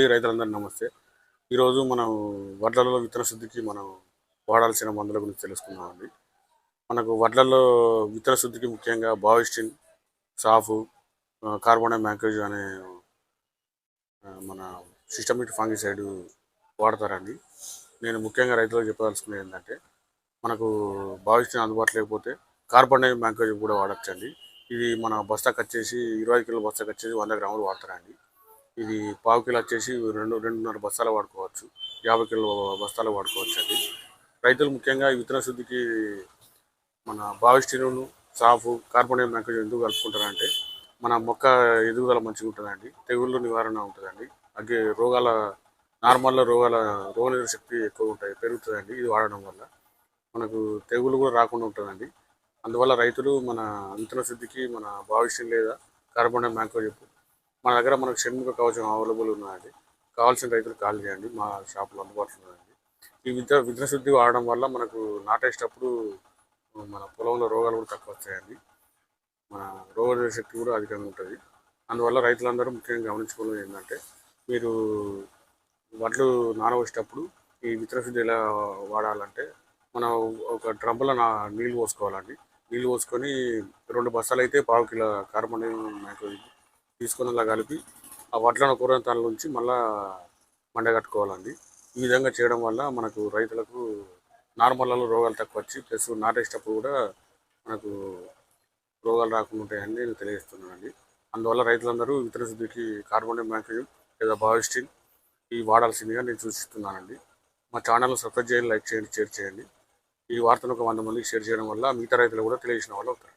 ఈ రైతులందరూ నమస్తే. ఈరోజు మనం వడ్లలో విత్తన శుద్ధికి మనం వాడాల్సిన మందుల గురించి తెలుసుకుందామండి మనకు వడ్లలో విత్తన శుద్ధికి ముఖ్యంగా బావిస్టిన్ సాఫు కార్బన్ కార్బోనే మ్యాంకేజ్ అనే మన సిస్టమిక్ ఫంగిసైడ్ వాడతారండి. నేను ముఖ్యంగా రైతులకు చెప్పదలుచుకునేది ఏంటంటే మనకు బావిస్టిన్ అందుబాటులో లేకపోతే కార్బన్ మ్యాంకేజ్ కూడా వాడచ్చండి. ఇది మన బస్తాకు వచ్చేసి ఇరవై కిలో బస్తాకు వచ్చేసి వంద గ్రాములు వాడతారండి. ఇది పావు కిలో వచ్చేసి రెండు రెండున్నర బస్తాలు వాడుకోవచ్చు. యాభై కిలో బస్తాలు వాడుకోవచ్చు అండి రైతులు ముఖ్యంగా విత్తన శుద్ధికి మన బావిస్టిను సాఫు కార్బన్ మ్యాంకేజ్ ఎందుకు కలుపుకుంటారంటే మన మొక్క ఎదుగుదల మంచిగా ఉంటుందండి తెగుళ్ళు నివారణ ఉంటుందండి అగ్గే రోగాల నార్మల్లో రోగాల రోగ శక్తి ఎక్కువ ఉంటాయి పెరుగుతుందండి ఇది వాడడం వల్ల. మనకు తెగులు కూడా రాకుండా ఉంటుందండి. అందువల్ల రైతులు మన విత్తన శుద్ధికి మన బావిస్టిన్ లేదా కార్బన్ కార్బోనేట్ చెప్పు మన దగ్గర మనకు షణ్ముఖ కవచం అవైలబుల్ ఉన్నదండి కావాల్సిన రైతులు కాల్ చేయండి. మా షాప్లో అందుబాటులో ఉన్నదండి ఈ విద్య విద్య శుద్ధి వాడడం వల్ల మనకు నాటేసేటప్పుడు మన పొలంలో రోగాలు కూడా తక్కువ వస్తాయండి. మన రోగ శక్తి కూడా అధికంగా ఉంటుంది. అందువల్ల రైతులందరూ ముఖ్యంగా గమనించుకోవడం ఏంటంటే మీరు వడ్లు నానబోసేటప్పుడు ఈ విత్తన శుద్ధి ఎలా వాడాలంటే మనం ఒక డ్రమ్లో నా నీళ్ళు పోసుకోవాలండి. నీళ్ళు పోసుకొని రెండు బస్సాలు అయితే పావు కిలో కార్బన్ నైట్రోజన్ తీసుకొని అలా కలిపి ఆ వడ్లను కూరంతాల నుంచి మళ్ళా మండగట్టుకోవాలండి ఈ విధంగా చేయడం వల్ల మనకు రైతులకు నార్మల్లో రోగాలు తక్కువ వచ్చి ప్లస్ నాటేసేటప్పుడు కూడా మనకు రోగాలు రాకుండా ఉంటాయని నేను తెలియజేస్తున్నానండి. అందువల్ల రైతులందరూ విత్తన శుద్ధికి కార్బన్ మ్యాంకోజ్ లేదా బావిస్టిన్ ఇవి వాడాల్సిందిగా నేను సూచిస్తున్నానండి. మా ఛానల్ సబ్స్క్రైబ్ చేయండి లైక్ చేయండి షేర్ చేయండి. ఈ వార్తను ఒక వంద మందికి షేర్ చేయడం వల్ల మిగతా రైతులు కూడా తెలియజేసిన వాళ్ళు అవుతారు